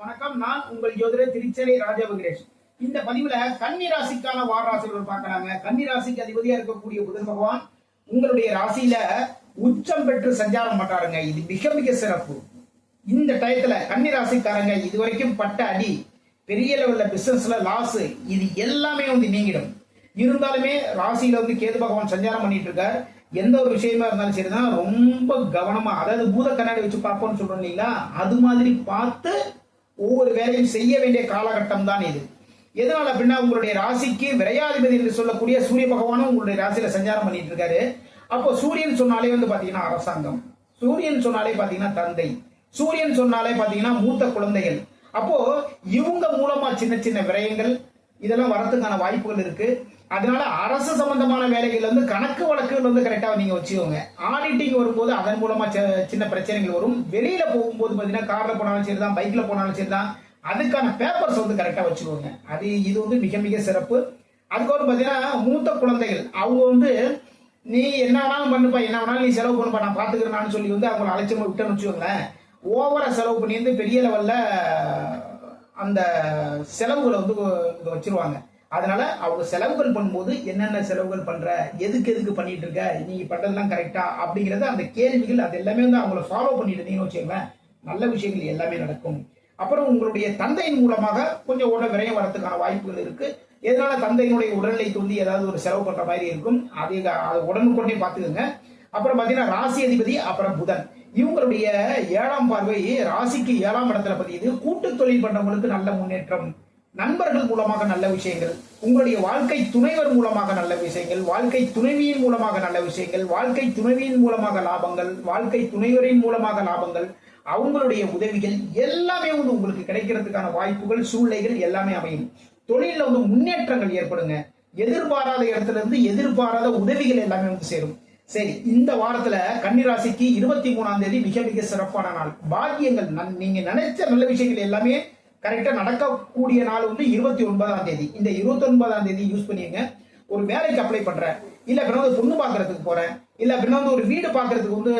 வணக்கம். நான் உங்கள் ஜோதிடர் திருச்செலை ராஜா வெங்கடேஷ் இந்த பதிவுல கன்னி ராசிக்கான வார ராசிகள் பார்க்கலாங்க. கன்னி ராசிக்கு அதிபதியா இருக்கக்கூடிய புதன் பகவான் உங்களுடைய ராசியில உச்சம் பெற்று சஞ்சாரம் பண்றாருங்க. இது மிக மிக சிறப்பு. இந்த டயத்துல கன்னி ராசிக்காரங்க இதுவரைக்கும் பட்ட அடி பெரிய லெவல்ல பிசினஸ்ல லாஸ் இது எல்லாமே வந்து நீங்கிடும். இருந்தாலுமே ராசியில வந்து கேது பகவான் சஞ்சாரம் பண்ணிட்டு இருக்காரு. எந்த ஒரு விஷயமா இருந்தாலும் சரிதான். ரொம்ப கவனமா அதாவது பூத கண்ணாடி வச்சு பார்ப்போம்னு சொல்றோம் இல்லைங்களா? அது மாதிரி பார்த்து ஒவ்வொரு வேலையும் செய்ய வேண்டிய காலகட்டம் தான் இது. எதனால் அப்படின்னா உங்களுடைய ராசிக்கு விரையாதிபதி என்று சொல்லக்கூடிய சூரிய பகவானும் உங்களுடைய ராசியில சஞ்சாரம் பண்ணிட்டு இருக்காரு. அப்போ சூரியன் சொன்னாலே வந்து பாத்தீங்கன்னா அரசாங்கம். சூரியன் சொன்னாலே பாத்தீங்கன்னா தந்தை. சூரியன் சொன்னாலே பாத்தீங்கன்னா மூத்த குழந்தைகள். அப்போ இவங்க மூலமா சின்ன சின்ன விரயங்கள் இதெல்லாம் வரத்துக்கான வாய்ப்புகள் இருக்கு. அதனால அரசு சம்பந்தமான வேலைகள் வந்து கணக்கு வழக்குகள் வந்து கரெக்டாக நீங்க வச்சுக்கோங்க. ஆடிட்டிங் வரும்போது அதன் மூலமா சின்ன பிரச்சனைகள் வரும். வெளியில போகும்போது பாத்தீங்கன்னா கார்ல போனாலும் சரிதான் பைக்ல போனாலும் சரிதான். அதுக்கான பேப்பர்ஸ் வந்து கரெக்டாக வச்சுக்கோங்க. அது இது வந்து மிக மிக சிறப்பு. அதுக்கப்புறம் பாத்தீங்கன்னா மூத்த குழந்தைகள் அவங்க வந்து நீ என்ன வேணாலும் பண்ணுப்பா என்ன வேணாலும் நீ செலவு பண்ணுப்பா நான் பாத்துக்கிறேன்னு சொல்லி வந்து அவங்களை அழைச்சி விட்டேன்னு வச்சுக்கோங்களேன். ஓவரா செலவு பண்ணி வந்து பெரிய லெவல்ல அந்த செலவுகளை வந்து இங்க வச்சிருவாங்க. அதனால அவங்க செலவுகள் பண்ணும்போது என்னென்ன செலவுகள் பண்ற எதுக்கு எதுக்கு பண்ணிட்டு இருக்க நீங்க பண்றதெல்லாம் கரெக்டா அப்படிங்கறது அந்த கேள்விகள் அது எல்லாமே வந்து அவங்கள ஃபாலோ பண்ணிட்டு இருந்தீங்கன்னு வச்சுக்கோங்களேன். நல்ல விஷயங்கள் எல்லாமே நடக்கும். அப்புறம் உங்களுடைய தந்தையின் மூலமாக கொஞ்சம் உடல் விரயம் வரத்துக்கான வாய்ப்புகள் இருக்கு. எதனால தந்தையினுடைய உடல்நிலைக்கு வந்து ஏதாவது ஒரு செலவு பண்ற மாதிரி இருக்கும். அதை அதை உடனுக்குடனே பார்த்துக்கோங்க. அப்புறம் பாத்தீங்கன்னா ராசி அதிபதி அப்புறம் புதன். இவங்களுடைய ஏழாம் பார்வை ராசிக்கு ஏழாம் இடத்துல பதியுது. கூட்டு தொழில் பண்றவங்களுக்கு நல்ல முன்னேற்றம் நண்பர்கள் மூலமாக நல்ல விஷயங்கள் உங்களுடைய வாழ்க்கை துணைவர் மூலமாக நல்ல விஷயங்கள் வாழ்க்கை துணைவியின் மூலமாக நல்ல விஷயங்கள் வாழ்க்கை துணைவியின் மூலமாக லாபங்கள் வாழ்க்கை துணைவரின் மூலமாக லாபங்கள் அவங்களுடைய உதவிகள் எல்லாமே வந்து உங்களுக்கு கிடைக்கிறதுக்கான வாய்ப்புகள் சூழ்நிலைகள் எல்லாமே அமையும். தொழிலில் வந்து முன்னேற்றங்கள் ஏற்படுங்க. எதிர்பாராத இடத்துல இருந்து எதிர்பாராத உதவிகள் எல்லாமே வந்து சேரும். சரி இந்த வாரத்துல கன்னிராசிக்கு இருபத்தி மூணாம் தேதி மிக மிக சிறப்பான நாள். பாக்கியங்கள் நன்- நீங்க நினைச்ச நல்ல விஷயங்கள் எல்லாமே கரெக்டா நடக்கக்கூடிய நாள் வந்து இருபத்தி ஒன்பதாம் தேதி. இந்த இருபத்தி ஒன்பதாம் தேதி யூஸ் பண்ணிங்க ஒரு வேலைக்கு அப்ளை பண்றேன். இல்ல அப்படின்னா வந்து பொண்ணு பாக்குறதுக்கு போறேன். இல்ல அப்படின்னா வந்து ஒரு வீடு பாக்குறதுக்கு வந்து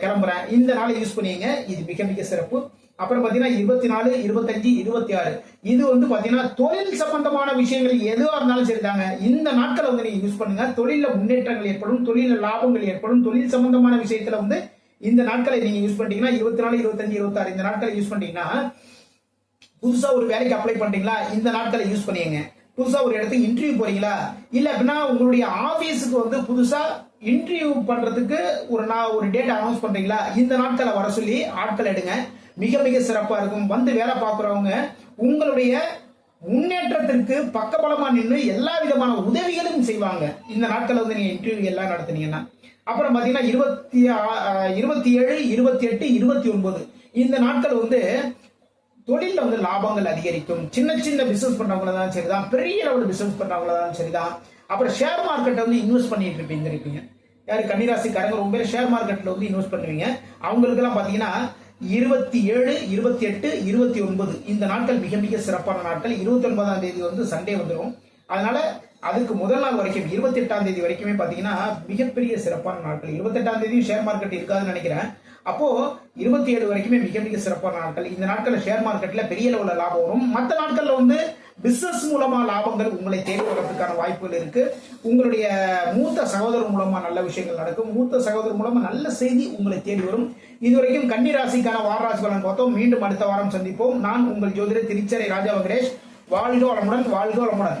கிளம்புறேன். இந்த நாளை யூஸ் பண்ணிங்க இது மிக மிக சிறப்பு. அப்புறம் பாத்தீங்கன்னா இருபத்தி நாலு இருபத்தஞ்சு இருபத்தி ஆறு இது வந்து பாத்தீங்கன்னா தொழில் சம்பந்தமான விஷயங்கள் எதுவா இருந்தாலும் சரிதாங்க. இந்த நாட்களை வந்து நீங்க யூஸ் பண்ணுங்க. தொழில முன்னேற்றங்கள் ஏற்படும் தொழில லாபங்கள் ஏற்படும் தொழில் சம்பந்தமான விஷயத்துல வந்து இந்த நாட்களை நீங்க யூஸ் பண்ணிட்டீங்கன்னா இருபத்தி நாலு இருபத்தஞ்சு இருபத்தாறு இந்த நாட்களை யூஸ் பண்ணிட்டீங்கன்னா புதுசா ஒரு வேலைக்கு அப்ளை பண்றீங்களா? இந்த நாட்களை யூஸ் பண்ணிங்க புதுசா ஒரு இடத்துக்கு இன்டர்வியூ போறீங்களா? இல்ல அப்படின்னா உங்களுடைய ஆபீஸுக்கு வந்து புதுசா இன்டர்வியூ பண்றதுக்கு ஒரு நான் ஒரு டேட் அனௌன்ஸ் பண்றீங்களா? இந்த நாட்களை வர சொல்லி ஆட்கள் எடுங்க. மிக மிக சிறப்பா இருக்கும். வந்து வேலை பார்க்குறவங்க உங்களுடைய முன்னேற்றத்திற்கு பக்கபலமா நின்று எல்லா விதமான உதவிகளும் செய்வாங்க. இந்த நாட்களில் வந்து நீங்க இன்டர்வியூ எல்லாம் நடத்துனீங்கன்னா. அப்புறம் பாத்தீங்கன்னா இருபத்தி ஆ- இருபத்தி ஏழு இருபத்தி எட்டு இருபத்தி ஒன்பது இந்த நாட்கள் வந்து தொழிலில் வந்து லாபங்கள் அதிகரிக்கும். சின்ன சின்ன பிசினஸ் பண்றவங்கள தான் சரிதான். பெரிய லெவல் பிசினஸ் பண்றவங்கள தான் சரிதான். அப்புறம் ஷேர் மார்க்கெட்டை வந்து இன்வெஸ்ட் பண்ணிட்டு இருப்பீங்க இருப்பீங்க யாரு? கன்னிராசிக்காரங்க ரொம்ப பேர் ஷேர் மார்க்கெட்ல வந்து இன்வெஸ்ட் பண்ணுவீங்க. அவங்களுக்கு எல்லாம் பாத்தீங்கன்னா இருபத்தி ஏழு இருபத்தி எட்டு இருபத்தி ஒன்பது. இந்த நாட்கள் மிக மிக சிறப்பான நாட்கள். இருபத்தி ஒன்பதாம் தேதி வந்து சண்டே வந்துடும் அதனால அதுக்கு முதல் நாள் வரைக்கும் இருபத்தி எட்டாம் தேதி வரைக்குமே பாத்தீங்கன்னா மிகப்பெரிய சிறப்பான நாட்கள். இருபத்தி எட்டாம் ஷேர் மார்க்கெட் இருக்காதுன்னு நினைக்கிறேன். அப்போ இருபத்தி ஏழு வரைக்குமே மிக மிக சிறப்பான நாட்கள். இந்த நாட்களில் ஷேர் மார்க்கெட்ல பெரிய லெவல்ல லாபம் வரும். மற்ற நாட்கள்ல வந்து பிசினஸ் மூலமா லாபங்கள் உங்களை தேடி வரதுக்கான வாய்ப்புகள் இருக்கு. உங்களுடைய மூத்த சகோதரர் மூலமா நல்ல விஷயங்கள் நடக்கும். மூத்த சகோதரர் மூலமா நல்ல செய்தி உங்களை தேடி வரும். இதுவரைக்கும் கன்னி ராசிக்கான வார ராசி பலன் பார்த்தோம். மீண்டும் அடுத்த வாரம் சந்திப்போம். நான் உங்கள் ஜோதிடர் திருச்சரை ராஜா வெங்கடேஷ். வாழ்க வளமுடன் வாழ்க வளமுடன்.